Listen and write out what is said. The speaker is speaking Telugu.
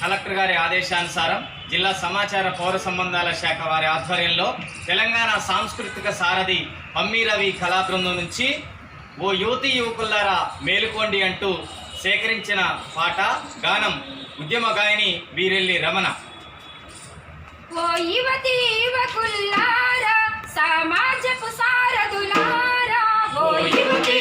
కలెక్టర్ గారి ఆదేశానుసారం జిల్లా సమాచార పౌర సంబంధాల శాఖ వారి ఆధ్వర్యంలో తెలంగాణ సాంస్కృతిక సారథి పమ్మీరవి కళాబృందం నుంచి ఓ యువతి యువకులారా మేలుకోండి అంటూ సేకరించిన పాట గానం ఉద్యమ గాయని వీరెల్లి రమణ. ఓ యువతి యువకుల్లారా సమాజపు సారథులారా ఓ యువతి